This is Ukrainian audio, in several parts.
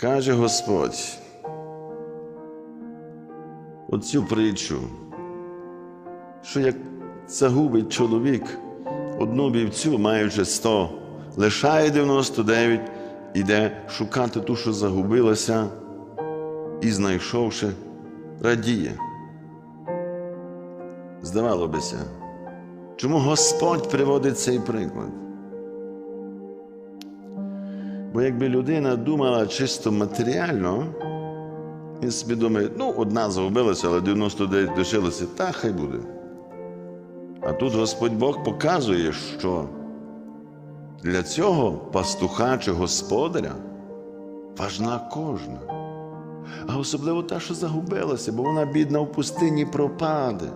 Каже Господь, оцю притчу, що як загубить чоловік одну вівцю, маючи сто, лишає 99, іде шукати ту, що загубилася, і, знайшовши, радіє. Здавало бися, чому Господь приводить цей приклад? Бо якби людина думала чисто матеріально, він собі думає, ну, одна загубилася, але 99 лишилося, та хай буде. А тут Господь Бог показує, що для цього пастуха чи господаря важна кожна. А особливо та, що загубилася, бо вона, бідна, в пустині пропаде,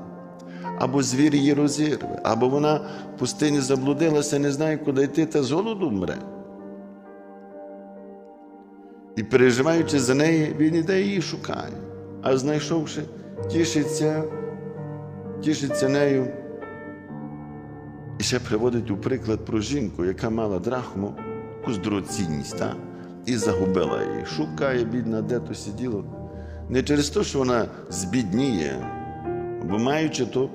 або звір її розірве, або вона в пустині заблудилася, не знає, куди йти, та з голоду вмре. І переживаючи за неї, він іде її шукає, а знайшовши, тішиться, тішиться нею. І ще приводить у приклад про жінку, яка мала драхму, якусь дорогоцінність, та? і загубила її. Шукає, бідна, де то сиділо. Не через те, що вона збідніє, бо маючи ту,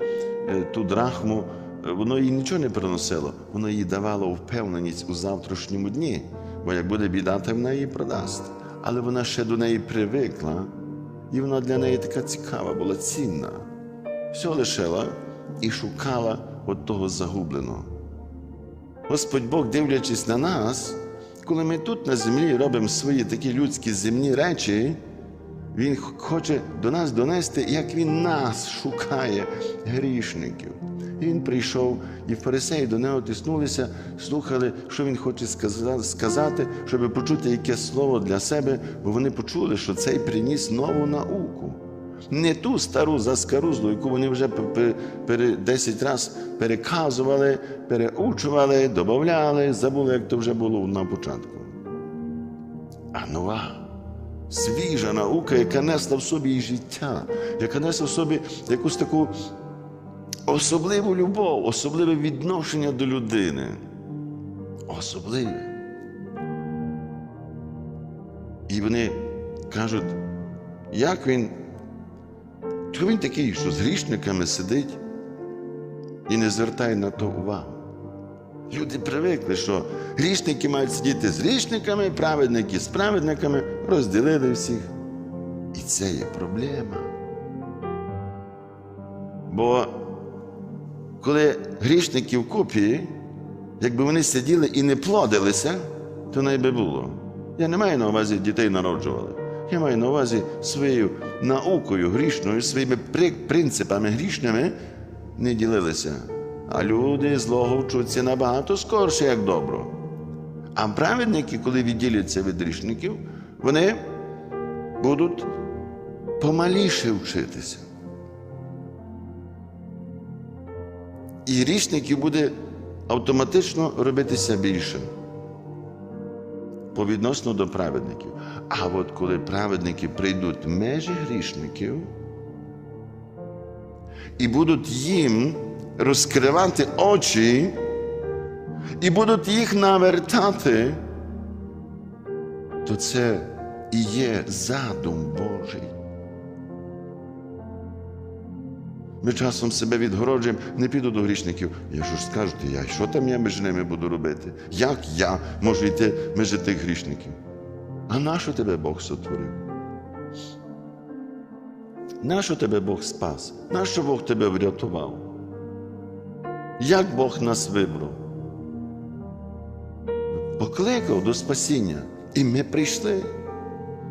е, ту драхму, е, воно їй нічого не приносило, воно їй давало впевненість у завтрашньому дні, бо як буде біда, то вона її продасть. Але вона ще до неї привикла, і вона для неї така цікава, була цінна. Все лишила і шукала от того загубленого. Господь Бог, дивлячись на нас, коли ми тут на землі робимо свої такі людські земні речі, Він хоче до нас донести, як Він нас шукає, грішників. Він прийшов, і фарисеї до нього тиснулися, слухали, що він хоче сказати, щоб почути яке слово для себе, бо вони почули, що цей приніс нову науку. Не ту стару заскарузлу, яку вони вже 10 разів переказували, переучували, додавали, забули, як то вже було на початку. А нова, свіжа наука, яка несла в собі і життя, яка несла в собі якусь таку особливу любов, особливе відношення до людини. Особливе. І вони кажуть, як він. Чому він такий, що з грішниками сидить і не звертає на то увагу? Люди привикли, що грішники мають сидіти з грішниками, праведники з праведниками, розділили всіх. І це є проблема. Бо коли грішники в купі, якби вони сиділи і не плодилися, то найби було. Я не маю на увазі дітей народжували. Я маю на увазі своєю наукою грішною, своїми принципами грішними не ділилися. А люди злого вчуться набагато скорше, як добро. А праведники, коли відділяться від грішників, вони будуть помаліше вчитися. І грішників буде автоматично робитися більше по відносно до праведників. А от коли праведники прийдуть в межі грішників і будуть їм розкривати очі, і будуть їх навертати, то це і є задум Божий. Ми часом себе відгороджуємо, не піду до грішників. Я ж скажете, я що там я між ними буду робити? Як я можу йти між тих грішників? А нащо тебе Бог сотворив? Нащо тебе Бог спас? Нащо Бог тебе врятував? Як Бог нас вибрав? Покликав до спасіння. І ми прийшли.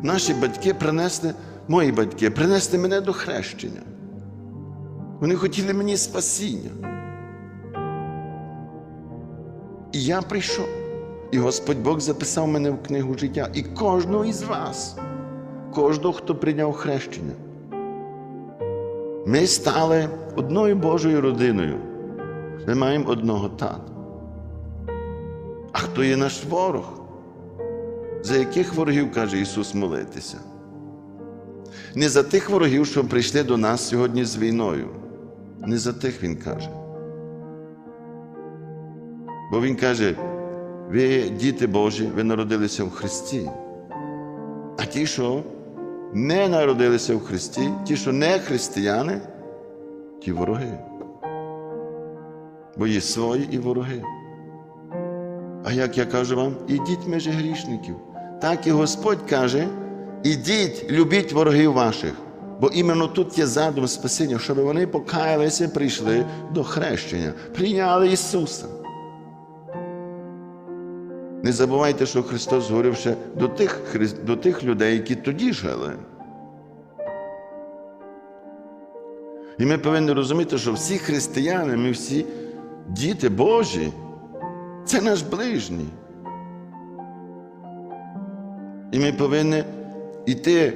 Наші батьки принесли, мої батьки принесли мене до хрещення. Вони хотіли мені спасіння. І я прийшов. І Господь Бог записав мене в книгу життя. І кожного із вас, кожного, хто прийняв хрещення. Ми стали одною Божою родиною. Ми маємо одного тата. А хто є наш ворог? За яких ворогів каже Ісус молитися? Не за тих ворогів, що прийшли до нас сьогодні з війною. Не за тих Він каже. Бо Він каже, ви діти Божі, ви народилися в Христі. А ті, що не народилися в Христі, ті, що не християни, ті вороги. Бо є свої і вороги. А як я кажу вам, ідіть межі грішників. Так і Господь каже: ідіть, любіть ворогів ваших. Бо іменно тут є задум спасіння, щоб вони покаялися і прийшли до хрещення, прийняли Ісуса. Не забувайте, що Христос говорив ще до тих, до тих людей, які тоді жили. І ми повинні розуміти, що всі християни, ми всі діти Божі, це наш ближній. І ми повинні йти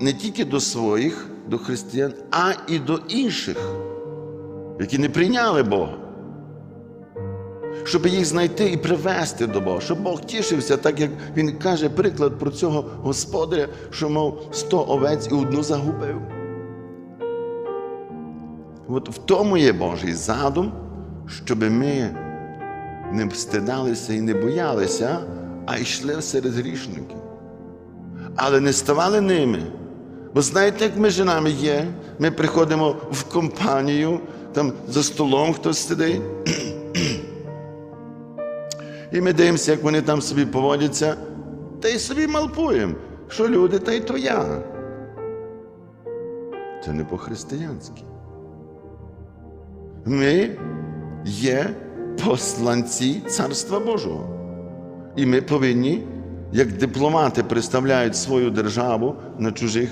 не тільки до своїх, до християн, а і до інших, які не прийняли Бога. Щоб їх знайти і привести до Бога, щоб Бог тішився, так як Він каже приклад про цього господаря, що мав сто овець і одну загубив. От в тому є Божий задум, щоб ми не стидалися і не боялися, а йшли серед грішників. Але не ставали ними. Бо знаєте, як ми жінами є, ми приходимо в компанію, там за столом хтось сидить. І ми дивимося, як вони там собі поводяться, та й собі малпуємо, що люди, та й то я. Це не по-християнськи. Ми є посланці Царства Божого. І ми повинні, як дипломати представляють свою державу на чужих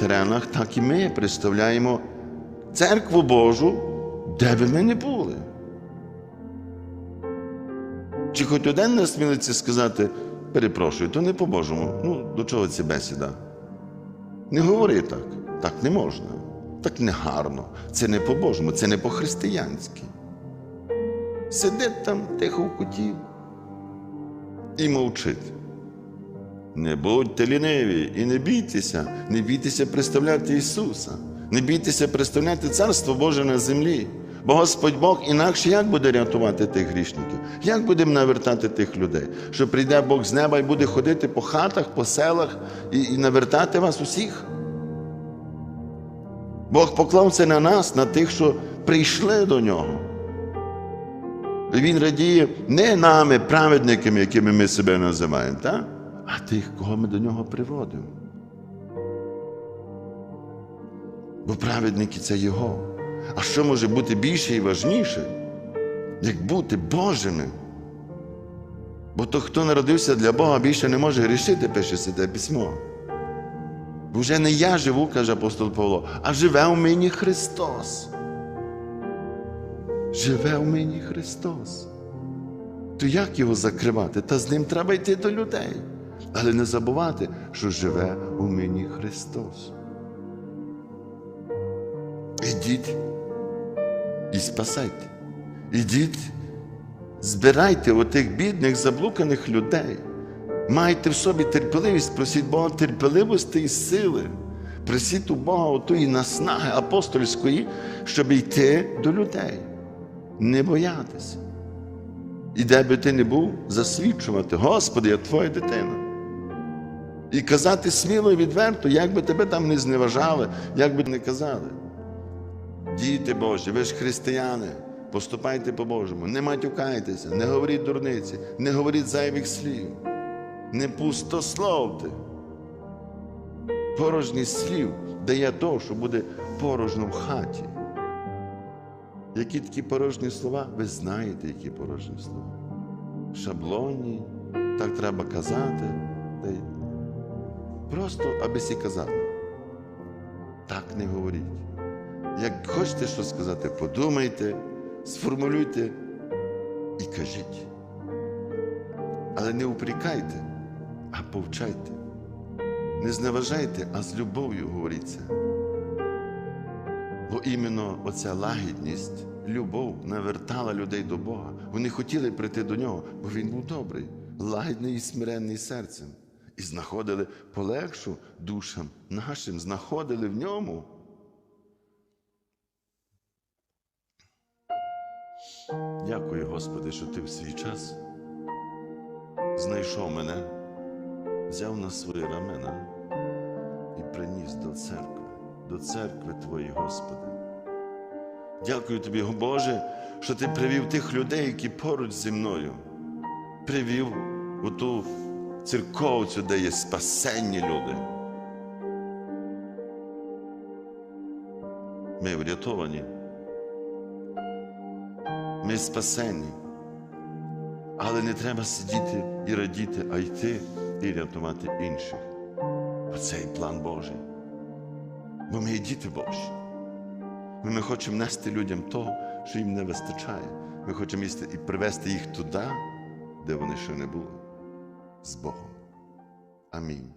теренах, так і ми представляємо церкву Божу, де би ми не були. Чи хоч один насмілиться сказати, перепрошую, то не по-божому. Ну, до чого ця бесіда? Не говори так. Так не можна. Так не гарно. Це не по-божому, це не по-християнськи. Сидить там тихо в куті і мовчить. Не будьте ліниві і не бійтеся, не бійтеся представляти Ісуса, не бійтеся представляти Царство Боже на землі. Бо Господь Бог інакше як буде рятувати тих грішників? Як будемо навертати тих людей? Що прийде Бог з неба і буде ходити по хатах, по селах і, і навертати вас усіх? Бог поклав це на нас, на тих, що прийшли до нього. І Він радіє не нами, праведниками, якими ми себе називаємо, так? А тих, кого ми до нього приводимо. Бо праведники це Його. А що може бути більше і важніше, як бути Божими? Бо то, хто народився для Бога, більше не може грішити, пише Святе письмо. Бо вже не я живу, каже апостол Павло, а живе у мені Христос. Живе у мені Христос. То як його закривати? Та з ним треба йти до людей. Але не забувати, що живе у мені Христос. Ідіть і спасайте. Ідіть, збирайте отих бідних, заблуканих людей. Майте в собі терпеливість, просіть Бога терпеливості і сили. Просіть у Бога отої наснаги апостольської, щоб йти до людей, не боятися. І де би ти не був, засвідчувати, Господи, я твоя дитина. І казати сміло і відверто, як би тебе там не зневажали, як би не казали. Діти Божі, ви ж християни, поступайте по-божому, не матюкайтеся, не говоріть дурниці, не говоріть зайвих слів, не пустословте. Порожність слів дає то, що буде порожньо в хаті. Які такі порожні слова? Ви знаєте, які порожні слова. Шаблонні, так треба казати. Просто аби сі казати. Так не говоріть. Як хочете щось сказати, подумайте, сформулюйте і кажіть. Але не упрікайте, а повчайте. Не зневажайте, а з любов'ю говоріться. Бо іменно оця лагідність, любов навертала людей до Бога. Вони хотіли прийти до нього, бо він був добрий, лагідний і смиренний серцем. І знаходили полегшу душам нашим, знаходили в ньому. Дякую, Господи, що Ти в свій час знайшов мене, взяв на свої рамена і приніс до церкви, до церкви Твоєї, Господи. Дякую тобі, Боже, що ти привів тих людей, які поруч зі мною, привів у ту церковцю, де є спасенні люди. Ми врятовані. Ми спасені. Але не треба сидіти і радіти, а йти і рятувати інших. Бо це і план Божий. Бо ми є діти Божі. Ми не хочемо нести людям того, що їм не вистачає. Ми хочемо і привести їх туди, де вони ще не були, Sbohu. Amém.